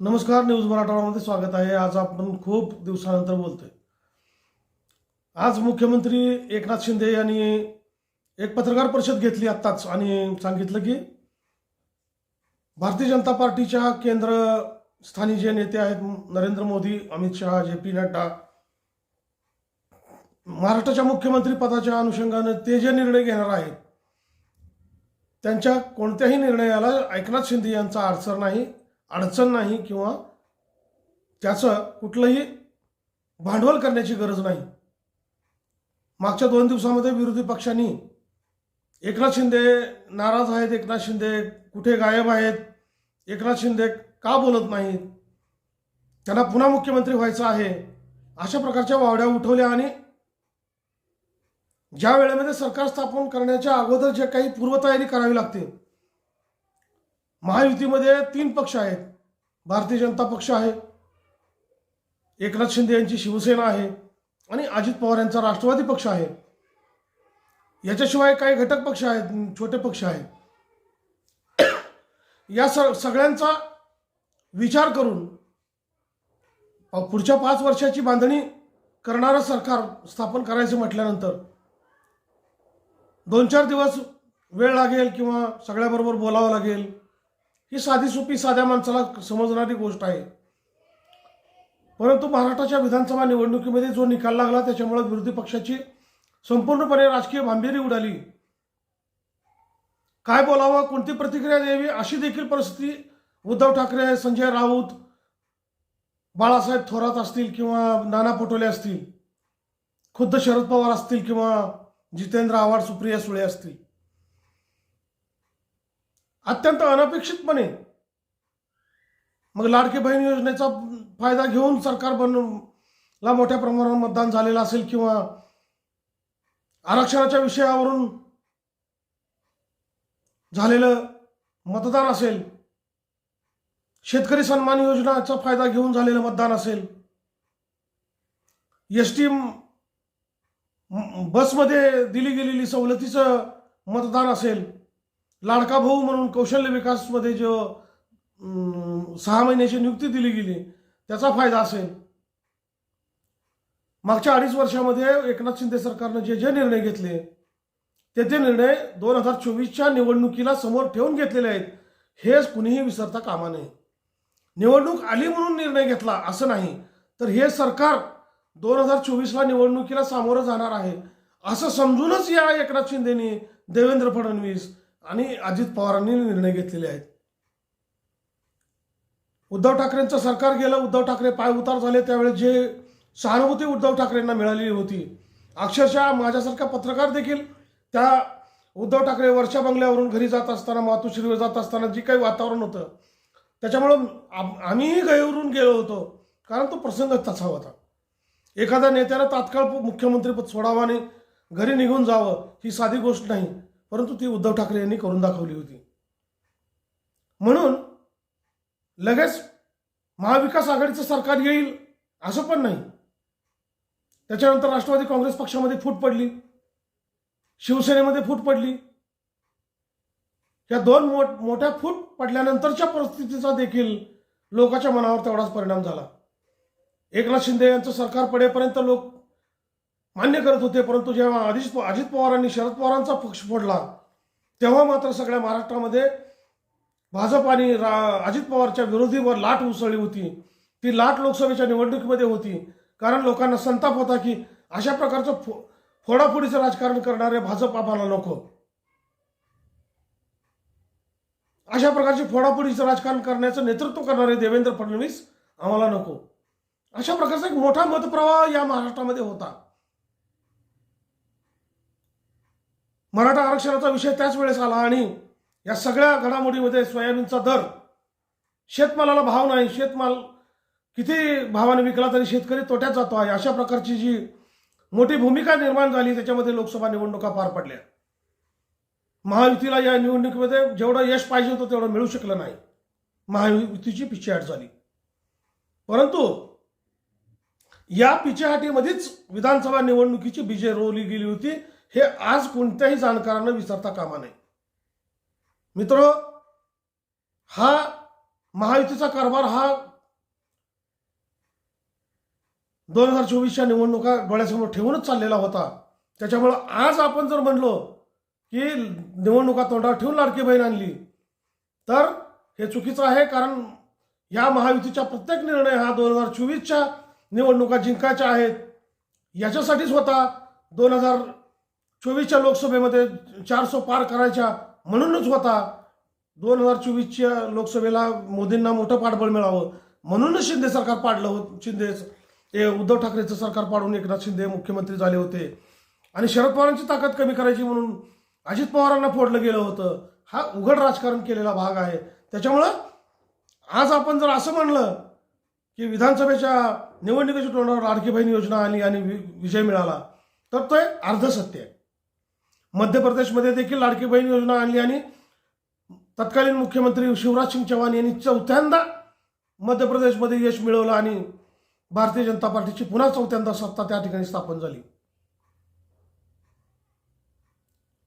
नमस्कार न्यूज मराठवाडामध्ये स्वागत आहे. आज आपण खूप दिवसानंतर बोलतोय. आज मुख्यमंत्री एकनाथ शिंदे यांनी एक पत्रकार परिषद घेतली आत्ताच आणि सांगितलं की भारतीय जनता पार्टीच्या केंद्र स्थानी जे नेते आहेत नरेंद्र मोदी अमित शहा जे पी नड्डा महाराष्ट्राच्या मुख्यमंत्री पदाच्या अनुषंगाने ते जे निर्णय घेणार आहेत त्यांच्या कोणत्याही निर्णयाला एकनाथ शिंदे यांचा अडचण नाही. अडचण नाही किंवा त्याचं कुठलंही भांडवल करण्याची गरज नाही. मागच्या दोन दिवसामध्ये विरोधी पक्षांनी एकनाथ शिंदे नाराज आहेत एकनाथ शिंदे कुठे गायब आहेत एकनाथ शिंदे का बोलत नाहीत त्यांना पुन्हा मुख्यमंत्री व्हायचं आहे अशा प्रकारच्या वावड्या उठवल्या आणि ज्या वेळेमध्ये सरकार स्थापन करण्याच्या अगोदर जे काही पूर्वतयारी करावी लागते महायुतीमध्ये तीन पक्ष आहेत. भारतीय जनता पक्ष आहे. एकनाथ शिंदे यांची शिवसेना आहे. आणि अजित पवार यांचा राष्ट्रवादी पक्ष आहे. याच्याशिवाय काही घटक पक्ष आहेत छोटे पक्ष आहेत. या स सगळ्यांचा विचार करून पुढच्या पाच वर्षाची बांधणी करणारं सरकार स्थापन करायचं म्हटल्यानंतर दोन चार दिवस वेळ लागेल किंवा सगळ्याबरोबर बोलावं लागेल. ही साधी सोपी साध्या माणसाला समजणारी गोष्ट आहे. परंतु महाराष्ट्राच्या विधानसभा निवडणुकीमध्ये जो निकाल लागला त्याच्यामुळे विरोधी पक्षाची संपूर्णपणे राजकीय भांबेरी उडाली. काय बोलावं कोणती प्रतिक्रिया द्यावी अशी देखील परिस्थिती उद्धव ठाकरे संजय राऊत बाळासाहेब थोरात असतील किंवा नाना पटोले असतील खुद्द शरद पवार असतील किंवा जितेंद्र आव्हाड सुप्रिया सुळे असतील. अत्यंत अनपेक्षितपणे. मग लाडकी बहीण योजनेचा फायदा घेऊन सरकार बनला मोठ्या प्रमाणावर मतदान झालेलं असेल किंवा आरक्षणाच्या विषयावरून झालेलं मतदान असेल शेतकरी सन्मान योजनाचा फायदा घेऊन झालेलं मतदान असेल एस टी बसमध्ये दिली गेलेली सवलतीचं मतदान असेल लाडका भाऊ म्हणून कौशल्य विकासमध्ये जो सहा महिन्याची नियुक्ती दिली गेली त्याचा फायदा असेल. मागच्या अडीच वर्षामध्ये एकनाथ शिंदे सरकारनं जे जे निर्णय घेतले ते ते निर्णय दोन हजार चोवीसच्या निवडणुकीला समोर ठेवून घेतलेले आहेत. हेच कुणीही विसरता कामा नये. निवडणूक आली म्हणून निर्णय घेतला असं नाही तर हे सरकार दोन हजार चोवीसला निवडणुकीला सामोरं जाणार आहे असं समजूनच या एकनाथ शिंदेनी देवेंद्र फडणवीस आणि अजित पवारांनी निर्णय घेतलेले आहेत. उद्धव ठाकरेंचं सरकार गेलं उद्धव ठाकरे पाय उतार झाले त्यावेळेस जे सहानुभूती उद्धव ठाकरेंना मिळालेली होती अक्षरशः माझ्यासारखा पत्रकार देखील त्या उद्धव ठाकरे वर्षा बंगल्यावरून घरी जात असताना मातोश्रीवर जात असताना जी काही वातावरण होतं त्याच्यामुळं आम्हीही गैरून गेलो होतो कारण तो प्रसंग तसा होता. एखाद्या नेत्याला तात्काळ मुख्यमंत्रीपद सोडावं आणि घरी निघून जावं ही साधी गोष्ट नाही. परंतु ती उद्धव ठाकरे यांनी करून दाखवली होती. म्हणून लगेच महाविकास आघाडीचं सरकार येईल असं पण नाही. त्याच्यानंतर राष्ट्रवादी काँग्रेस पक्षामध्ये फूट पडली. शिवसेनेमध्ये फूट पडली. या दोन मोठ मोठ्या फूट पडल्यानंतरच्या परिस्थितीचा देखील लोकांच्या मनावर तेवढाच परिणाम झाला. एकनाथ शिंदे यांचं सरकार पडेपर्यंत लोक मान्य करत होते परंतु जेव्हा अजित अजित पवारांनी शरद पवारांचा पक्ष फोडला तेव्हा मात्र सगळ्या महाराष्ट्रामध्ये भाजप आणि रा- अजित पवारच्या विरोधीवर लाट उसळली होती. ती लाट लोकसभेच्या निवडणुकीमध्ये होती. कारण लोकांना संताप होता की अशा प्रकारचं फो फोडाफोडीचं राजकारण करणारे भाजप आम्हाला नको. अशा प्रकारची फोडाफोडीचं राजकारण करण्याचं नेतृत्व करणारे देवेंद्र फडणवीस आम्हाला नको. अशा प्रकारचा एक मोठा मतप्रवाह या महाराष्ट्रामध्ये होता. मराठा आरक्षणाचा विषय त्याच वेळेस आला आणि या सगळ्या घडामोडीमध्ये सोयाबीनचा दर शेतमालाला भाव नाही शेतमाल किती भावाने विकला तरी शेतकरी तोट्यात जातो आहे अशा प्रकारची जी मोठी भूमिका निर्माण झाली त्याच्यामध्ये लोकसभा निवडणुका पार पडल्या. महायुतीला या निवडणुकीमध्ये जेवढं यश पाहिजे होतं तेवढं मिळू शकलं नाही. महायुतीची पिछेहाट झाली. परंतु या पिछेहाटीमध्येच विधानसभा निवडणुकीची बीजे रोवली गेली होती. हे आज कोणत्याही जाणकारानं विसरता कामा नये. मित्र हा महायुतीचा कारभार हा दोन हजार चोवीसच्या निवडणुका डोळ्यासमोर ठेवूनच चाललेला होता. त्याच्यामुळं आज आपण जर म्हणलो की निवडणुका तोंडावर ठेवून लाडकी बहीण आणली तर हे चुकीचं आहे कारण या महायुतीचा प्रत्येक निर्णय हा दोन हजार चोवीसच्या निवडणुका जिंकायच्या आहेत. याच्यासाठीच होता दोन हजार चोवीसच्या लोकसभेमध्ये चारसो पार करायच्या म्हणूनच होता. दोन हजार चोवीसच्या लोकसभेला मोदींना मोठं पाठबळ मिळावं म्हणूनच शिंदे सरकार पाडलं होतं शिंदे ते उद्धव ठाकरेचं सरकार पाडून एकनाथ शिंदे मुख्यमंत्री झाले होते. आणि शरद पवारांची ताकद कमी करायची म्हणून अजित पवारांना फोडलं गेलं होतं. हा उघड राजकारण केलेला भाग आहे. त्याच्यामुळं आज आपण जर असं म्हणलं की विधानसभेच्या निवडणुकीच्या तोंडावर लाडकी बहीण योजना आली आणि वि- विजय मिळाला तर तो एक अर्धसत्य आहे. मध्य प्रदेशमध्ये देखील लाडकी बहीण योजना आणली आणि तत्कालीन मुख्यमंत्री शिवराज सिंग चौहान यांनी चौथ्यांदा मध्य प्रदेशमध्ये यश मिळवलं आणि भारतीय जनता पार्टीची पुन्हा चौथ्यांदा सत्ता त्या ठिकाणी स्थापन झाली.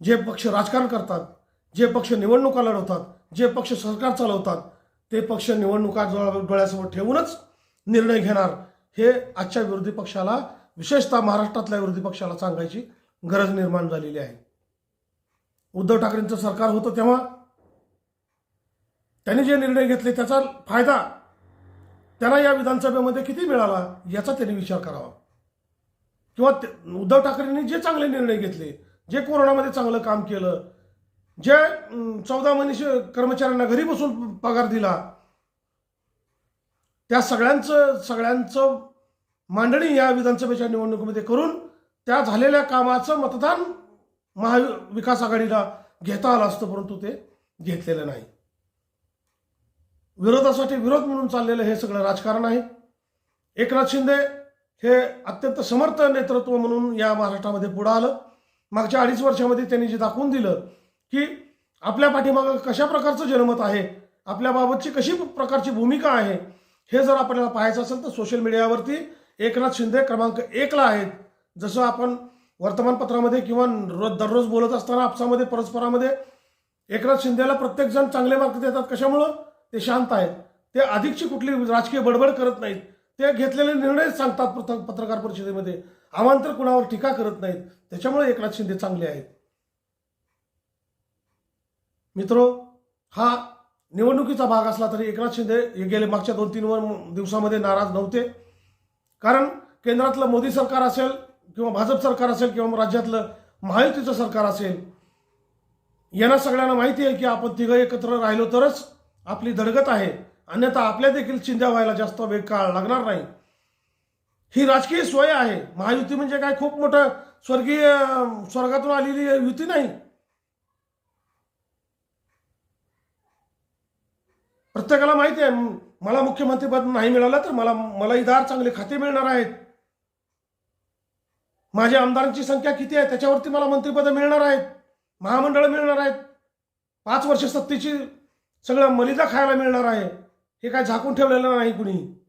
जे पक्ष राजकारण करतात जे पक्ष निवडणुका लढवतात जे पक्ष सरकार चालवतात ते पक्ष निवडणुका डोळ्यासमोर ठेवूनच निर्णय घेणार हे आजच्या विरोधी पक्षाला विशेषतः महाराष्ट्रातल्या विरोधी पक्षाला सांगायची गरज निर्माण झालेली आहे. उद्धव ठाकरेंचं सरकार होतं तेव्हा. त्यांनी जे निर्णय घेतले त्याचा फायदा त्यांना या विधानसभेमध्ये किती मिळाला याचा त्यांनी विचार करावा. किंवा उद्धव ठाकरेंनी जे चांगले निर्णय घेतले जे कोरोनामध्ये चांगलं काम केलं जे चौदा महिने कर्मचाऱ्यांना घरी बसून पगार दिला त्या सगळ्यांचं सगळ्यांचं मांडणी या विधानसभेच्या निवडणुकीमध्ये करून त्या झालेल्या कामाचं मतदान महाविकास आघाडीला घेता आलं असतं परंतु ते घेतलेलं नाही. विरोधासाठी विरोध म्हणून चाललेलं हे सगळं राजकारण आहे. एकनाथ शिंदे हे अत्यंत समर्थ नेतृत्व म्हणून या महाराष्ट्रामध्ये पुढं आलं. मागच्या अडीच वर्षामध्ये त्यांनी जे दाखवून दिलं की आपल्या पाठीमागं कशा प्रकारचं जनमत आहे आपल्याबाबतची कशी प्रकारची भूमिका आहे हे जर आपल्याला पाहायचं असेल तर सोशल मीडियावरती एकनाथ शिंदे क्रमांक एकला आहेत. जसं आपण वर्तमानपत्रामध्ये किंवा रोज दररोज बोलत असताना आपसामध्ये परस्परामध्ये एकनाथ शिंदेला प्रत्येकजण चांगले मार्क देतात. कशामुळं? ते शांत आहेत. ते अधिकची कुठली राजकीय बडबड करत नाहीत. ते घेतलेले निर्णय सांगतात पत्रकार परिषदेमध्ये. आमांतर कुणावर टीका करत नाहीत. त्याच्यामुळे एकनाथ शिंदे चांगले आहेत. मित्रो हा निवडणुकीचा भाग असला तरी एकनाथ शिंदे हे गेले मागच्या दोन तीन दिवसामध्ये नाराज नव्हते. कारण केंद्रातलं मोदी सरकार असेल किंवा भाजप सरकार असेल किंवा राज्यातलं महायुतीचं सरकार असेल यांना सगळ्यांना माहिती आहे की आपण तिघं एकत्र राहिलो तरच आपली धडगत आहे. अन्यथा आपल्या देखील चिंध्या व्हायला जास्त वेळ काळ लागणार नाही. ही राजकीय सोय आहे. महायुती म्हणजे काय? खूप मोठं स्वर्गीय स्वर्गातून आलेली युती नाही. प्रत्येकाला माहिती आहे. मला मुख्यमंत्रीपद नाही मिळालं तर मला मला इदार चांगले खाते मिळणार आहेत. माझ्या आमदारांची संख्या किती आहे? त्याच्यावरती मला मंत्रिपद मिळणार आहेत. महामंडळ मिळणार आहेत. पाच वर्ष सत्तेची सगळं मलिदा खायला मिळणार आहे. हे काय झाकून ठेवलेलं नाही कुणी?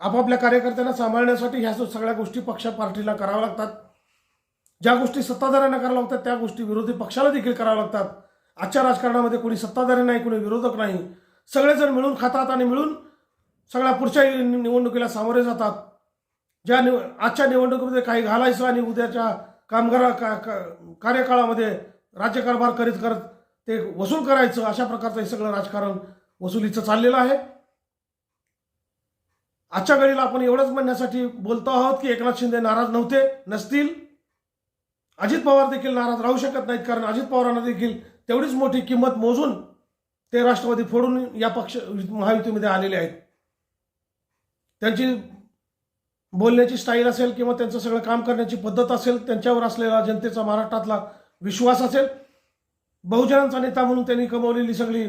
आपापल्या कार्यकर्त्यांना सांभाळण्यासाठी ह्या सगळ्या गोष्टी पक्ष पार्टीला कराव्या लागतात. ज्या गोष्टी सत्ताधाऱ्यांना कराव्या लागतात त्या गोष्टी विरोधी पक्षाला देखील कराव्या लागतात. आजच्या राजकारणामध्ये कोणी सत्ताधारी नाही कोणी विरोधक नाही. सगळेजण मिळून खातात आणि मिळून सगळ्या पुढच्या निवडणुकीला सामोरे जातात. ज्या निव आजच्या निवडणुकीमध्ये काही घालायचं आणि उद्याच्या कामगारा का, का, कार्यकाळामध्ये राज्यकारभार करीत करत ते वसूल करायचं अशा प्रकारचं हे सगळं राजकारण वसुलीचं चाललेलं आहे. आजच्या घडीला आपण एवढंच म्हणण्यासाठी बोलतो आहोत की एकनाथ शिंदे नाराज नव्हते नसतील. अजित पवार देखील नाराज राहू शकत नाहीत कारण अजित पवारांना देखील तेवढीच मोठी किंमत मोजून ते राष्ट्रवादी फोडून या पक्ष महायुतीमध्ये आलेले आहेत. त्यांची बोलण्याची स्टाईल असेल किंवा त्यांचं सगळं काम करण्याची पद्धत असेल त्यांच्यावर असलेला जनतेचा महाराष्ट्रातला विश्वास असेल बहुजनांचा नेता म्हणून त्यांनी कमवलेली सगळी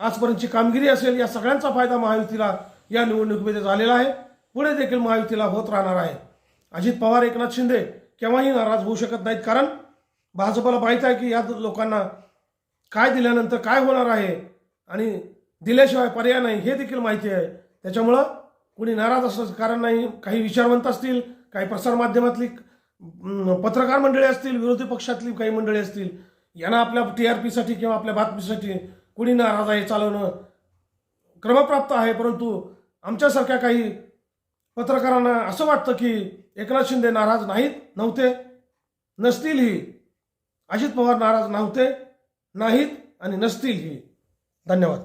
आजपर्यंतची कामगिरी असेल या सगळ्यांचा फायदा महायुतीला या निवडणुकीमध्ये झालेला आहे. पुढे देखील महायुतीला होत राहणार आहे. अजित पवार एकनाथ शिंदे केव्हाही नाराज होऊ शकत नाहीत कारण भाजपाला माहीत आहे की या लोकांना काय दिल्यानंतर काय होणार आहे आणि दिल्याशिवाय पर्याय नाही हे देखील माहिती आहे. त्याच्यामुळं कुणी नाराज असण्याचं कारण नाही. काही विचारवंत असतील काही प्रसारमाध्यमातली पत्रकार मंडळी असतील विरोधी पक्षातली काही मंडळी असतील यांना आपल्या टी आर पीसाठी किंवा आपल्या बातमीसाठी कुणी नाराज आहे चालवणं क्रमप्राप्त आहे परंतु आमच्यासारख्या काही पत्रकारांना असं वाटतं की एकनाथ शिंदे नाराज नाहीत नव्हते नसतीलही अजित पवार नाराज नव्हते नाहीत आणि नसतीलही धन्यवाद.